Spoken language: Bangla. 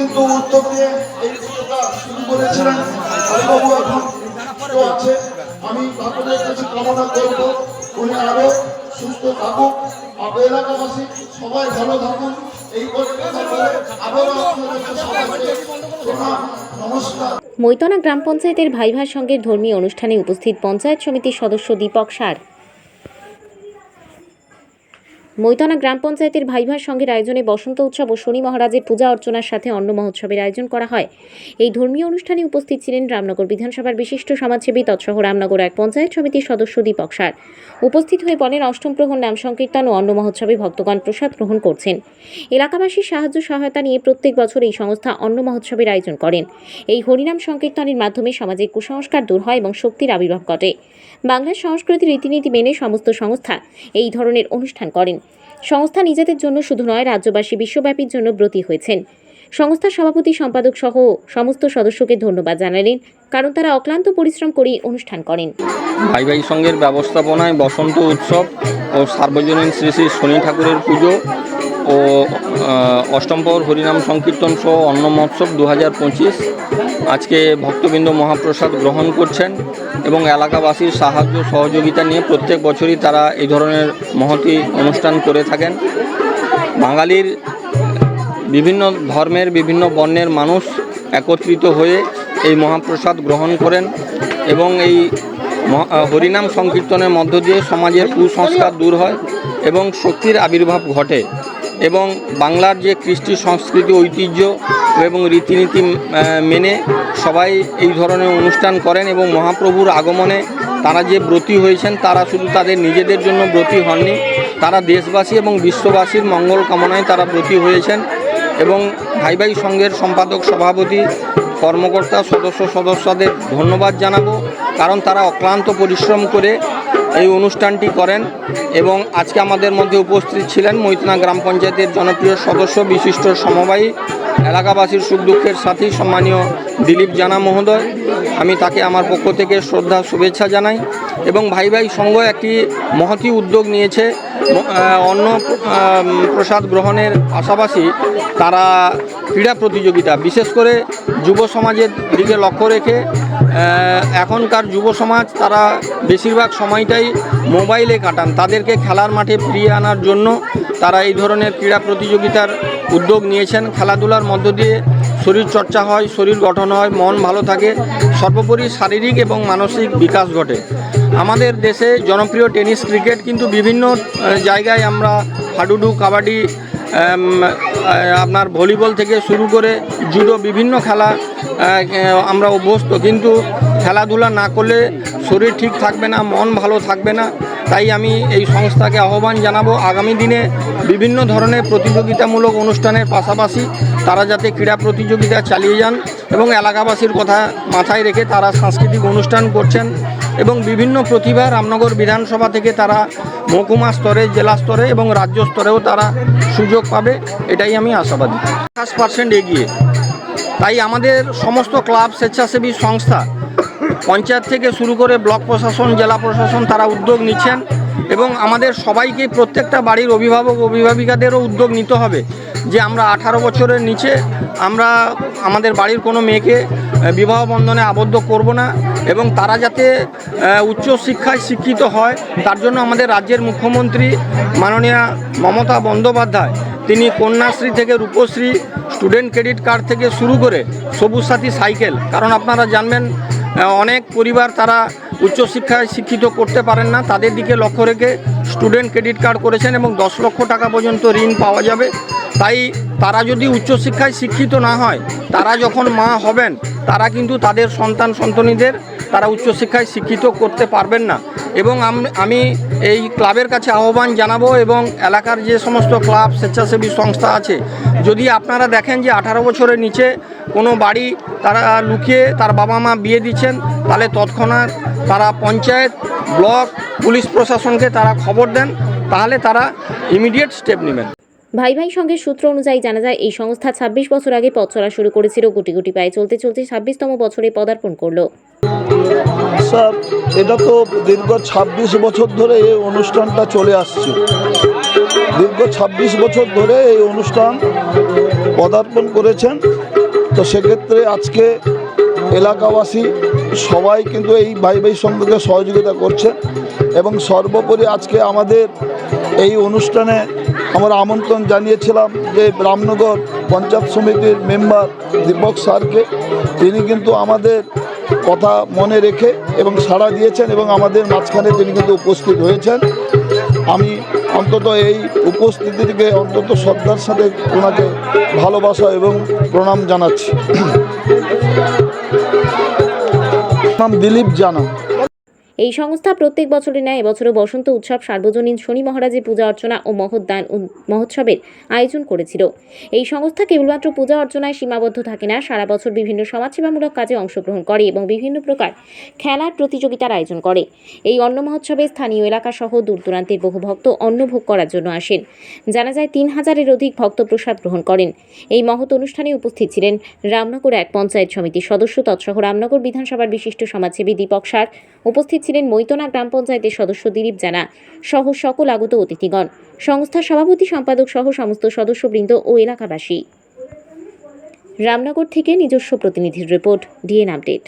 কিন্তু উদ্যোগ নিয়ে এই পুজোটা শুরু করেছিলেন হরিবাবু এখন আছে। আমি কাছে কামনা করব, উনি আরও সুস্থ থাকুক। আপনার এলাকাবাসী সবাই ভালো থাকুন। মৈতনা গ্রাম পঞ্চায়েতের ভাইভার সঙ্গে ধর্মীয় অনুষ্ঠানে উপস্থিত পঞ্চায়েত সমিতির সদস্য দীপক সার। মৈতনা গ্রাম পঞ্চায়েতের ভাইভার সঙ্গের আয়োজনে বসন্ত উৎসব ও শনি মহারাজের পূজা অর্চনার সাথে অন্ন মহোৎসবের আয়োজন করা হয়। এই ধর্মীয় অনুষ্ঠানে উপস্থিত ছিলেন রামনগর বিধানসভার বিশিষ্ট সমাজসেবী তৎসহ রামনগর এক পঞ্চায়েত সমিতির সদস্য দীপক সার। উপস্থিত হয়ে বলেন, অষ্টম প্রহর নাম সংকীর্তন ও অন্ন মহোৎসবে ভক্তগণ প্রসাদ গ্রহণ করছেন। এলাকাবাসীর সাহায্য সহায়তা নিয়ে প্রত্যেক বছর এই সংস্থা অন্ন মহোৎসবের আয়োজন করেন। এই হরিনাম সংকীর্তনের মাধ্যমে সমাজে কুসংস্কার দূর হয় এবং শক্তির আবির্ভাব ঘটে। বাংলার সংস্কৃতি রীতিনীতি মেনে সমস্ত সংস্থা এই ধরনের অনুষ্ঠান করেন। সংস্থা নিজেদের জন্য শুধু নয়, রাজ্যবাসী বিশ্বব্যাপীর জন্য ব্রতী হয়েছেন। সংস্থার সভাপতি, সম্পাদক সহ সমস্ত সদস্যকে ধন্যবাদ জানালেন, কারণ তারা অক্লান্ত পরিশ্রম করেই অনুষ্ঠান করেন। ভাই ভাই সঙ্গের ব্যবস্থাপনায় বসন্ত উৎসব ও সার্বজনীন শ্রী শ্রী শনি ঠাকুরের পুজো ও আহ, অষ্টম প্রহর হরিনাম সংকীর্তন সহ অন্ন মহোৎসব দু হাজার পঁচিশ। আজকে ভক্তবৃন্দ মহাপ্রসাদ গ্রহণ করছেন এবং এলাকাবাসীর সাহায্য সহযোগিতা নিয়ে প্রত্যেক বছরই তারা এই ধরনের মহতি অনুষ্ঠান করে থাকেন। বাঙালির বিভিন্ন ধর্মের বিভিন্ন বর্ণের মানুষ একত্রিত হয়ে এই মহাপ্রসাদ গ্রহণ করেন এবং এই হরিনাম সংকীর্তনের মধ্য দিয়ে সমাজের কুসংস্কার দূর হয় এবং শক্তির আবির্ভাব ঘটে। এবং বাংলার যে কৃষ্টি সংস্কৃতি, ঐতিহ্য এবং রীতিনীতি মেনে সবাই এই ধরনের অনুষ্ঠান করেন এবং মহাপ্রভুর আগমনে তারা যে ব্রতী হয়েছেন, তারা শুধু তাদের নিজেদের জন্য ব্রতী হননি, তারা দেশবাসী এবং বিশ্ববাসীর মঙ্গল কামনায় তারা ব্রতী হয়েছেন এবং ভাই ভাই সংঘের সম্পাদক, সভাপতি, কর্মকর্তা, সদস্য, সদস্যদের ধন্যবাদ জানাব, কারণ তারা অক্লান্ত পরিশ্রম করে এই অনুষ্ঠানটি করেন এবং আজকে আমাদের মধ্যে উপস্থিত ছিলেন মৈতনা গ্রাম পঞ্চায়েতের জনপ্রিয় সদস্য, বিশিষ্ট সমবায়ী, এলাকাবাসীর সুখ দুঃখের সাথী সম্মানীয় দিলীপ জানা মহোদয়। আমি তাকে আমার পক্ষ থেকে শ্রদ্ধা, শুভেচ্ছা জানাই এবং ভাই ভাই সংঘ একটি মহতি উদ্যোগ নিয়েছে। অন্ন প্রসাদ গ্রহণের পাশাপাশি তারা ক্রীড়া প্রতিযোগিতা, বিশেষ করে যুব সমাজের দিকে লক্ষ্য রেখে এখনকার যুব সমাজ, তারা বেশিরভাগ সময়টাই মোবাইলে কাটান। তাদেরকে খেলার মাঠে ফিরিয়ে আনার জন্য তারা এই ধরনের ক্রীড়া প্রতিযোগিতার উদ্যোগ নিয়েছেন। খেলাধুলার মধ্য দিয়ে শরীর চর্চা হয়, শরীর গঠন হয়, মন ভালো থাকে, সর্বোপরি শারীরিক এবং মানসিক বিকাশ ঘটে। আমাদের দেশে জনপ্রিয় টেনিস ক্রিকেট কিন্তু বিভিন্ন জায়গায় আমরা হাডুডু, কাবাডি আপনার ভলিবল থেকে শুরু করে জুডো বিভিন্ন খেলা আমরা অভ্যস্ত। কিন্তু খেলাধুলা না করলে শরীর ঠিক থাকবে না, মন ভালো থাকবে না। তাই আমি এই সংস্থাকে আহ্বান জানাব, আগামী দিনে বিভিন্ন ধরনের প্রতিযোগিতামূলক অনুষ্ঠানের পাশাপাশি তারা যাতে ক্রীড়া প্রতিযোগিতা চালিয়ে যান এবং এলাকাবাসীর কথা মাথায় রেখে তারা সাংস্কৃতিক অনুষ্ঠান করছেন। এবং বিভিন্ন প্রতিভা রামনগর বিধানসভা থেকে তারা মহকুমা স্তরে, জেলা স্তরে এবং রাজ্য স্তরেও তারা সুযোগ পাবে, এটাই আমি আশাবাদী। পঞ্চাশ পার্সেন্ট এগিয়ে। তাই আমাদের সমস্ত ক্লাব স্বেচ্ছাসেবী সংস্থা, পঞ্চায়েত থেকে শুরু করে ব্লক প্রশাসন, জেলা প্রশাসন তারা উদ্যোগ নিচ্ছেন। এবং আমাদের সবাইকে প্রত্যেকটা বাড়ির অভিভাবক অভিভাবিকাদেরও উদ্যোগ নিতে হবে যে আমরা আঠারো বছরের নিচে আমরা আমাদের বাড়ির কোনো মেয়েকে বিবাহ বন্ধনে আবদ্ধ করব না এবং তারা যাতে উচ্চ শিক্ষায় শিক্ষিত হয়, তার জন্য আমাদের রাজ্যের মুখ্যমন্ত্রী মাননীয়া মমতা বন্দ্যোপাধ্যায়, তিনি কন্যাশ্রী থেকে রূপশ্রী, স্টুডেন্ট ক্রেডিট কার্ড থেকে শুরু করে সবুজ সাথী সাইকেল, কারণ আপনারা জানবেন অনেক পরিবার তারা উচ্চশিক্ষায় শিক্ষিত করতে পারেন না। তাদের দিকে লক্ষ্য রেখে স্টুডেন্ট ক্রেডিট কার্ড করেছেন এবং দশ লক্ষ টাকা পর্যন্ত ঋণ পাওয়া যাবে। তাই তারা যদি উচ্চশিক্ষায় শিক্ষিত না হয়, তারা যখন মা হবেন, তারা কিন্তু তাদের সন্তান সন্তানীদের তারা উচ্চশিক্ষায় শিক্ষিত করতে পারবেন না। এবং আমি এই ক্লাবের কাছে আহ্বান জানাব এবং এলাকার যে সমস্ত ক্লাব, স্বেচ্ছাসেবী সংস্থা আছে, যদি আপনারা দেখেন যে আঠারো বছরের নিচে কোনো বাড়ি তারা লুকিয়ে তার বাবা মা বিয়ে দিচ্ছেন তাহলে তৎক্ষণাৎ তারা পঞ্চায়েত ব্লক পুলিশ প্রশাসনকে তারা খবর দেন তাহলে তারা ইমিডিয়েট স্টেপ নেবেন। ভাই ভাই সঙ্গে সূত্র অনুযায়ী জানা যায় এই সংস্থা ছাব্বিশ বছর আগে পথ চলা শুরু করেছিল গুটি গুটি পায়ে চলতে চলতে ছাব্বিশতম বছরে পদার্পণ করল। স্যার এটা তো দীর্ঘ ২৬ বছর ধরে এই অনুষ্ঠানটা চলে আসছে। দীর্ঘ ২৬ বছর ধরে এই অনুষ্ঠান পদার্পণ করেছেন। তো সেক্ষেত্রে আজকে এলাকাবাসী সবাই কিন্তু এই ভাই ভাই সঙ্গকে সহযোগিতা করছে এবং সর্বোপরি আজকে আমাদের এই অনুষ্ঠানে আমরা আমন্ত্রণ জানিয়েছিলাম যে রামনগর পঞ্চায়েত সমিতির মেম্বার দীপক স্যারকে। তিনি কিন্তু আমাদের কথা মনে রেখে এবং সাড়া দিয়েছেন এবং আমাদের মাঝখানে তিনি কিন্তু উপস্থিত হয়েছেন। আমি অন্তত এই উপস্থিতিকে অন্তত শ্রদ্ধার সাথে ওনাকে ভালোবাসা এবং প্রণাম জানাচ্ছি। নাম দিলীপ জানা। এই সংস্থা প্রত্যেক বছরের ন্যায় এবছরও বসন্ত উৎসব, সার্বজনীন শনি মহারাজের পূজা অর্চনা ও মহোদ্যান মহোৎসবের আয়োজন করেছিল। এই সংস্থা কেবলমাত্র পূজা অর্চনায় সীমাবদ্ধ থাকে না, সারা বছর বিভিন্ন সমাজসেবামূলক কাজে অংশগ্রহণ করে এবং বিভিন্ন প্রকার খেলার প্রতিযোগিতার আয়োজন করে। এই অন্ন মহোৎসবে স্থানীয় এলাকা সহ দূর দূরান্তের বহু ভক্ত অন্ন ভোগ করার জন্য আসেন। জানা যায়, তিন হাজারের অধিক ভক্ত প্রসাদ গ্রহণ করেন। এই মহৎ অনুষ্ঠানে উপস্থিত ছিলেন রামনগর এক পঞ্চায়েত সমিতির সদস্য, তৎসহ রামনগর বিধানসভার বিশিষ্ট সমাজসেবী দীপক সার। উপস্থিত ছিলেন মৈতনা গ্রাম পঞ্চায়েতের সদস্য দিলীপ জানা সহ সকল আগত অতিথিগণ। সংস্থার সভাপতি, সম্পাদক সহ সমস্ত সদস্যবৃন্দ ও এলাকাবাসী। রামনগর থেকে নিজস্ব প্রতিনিধির রিপোর্ট, ডিএন আপডেট।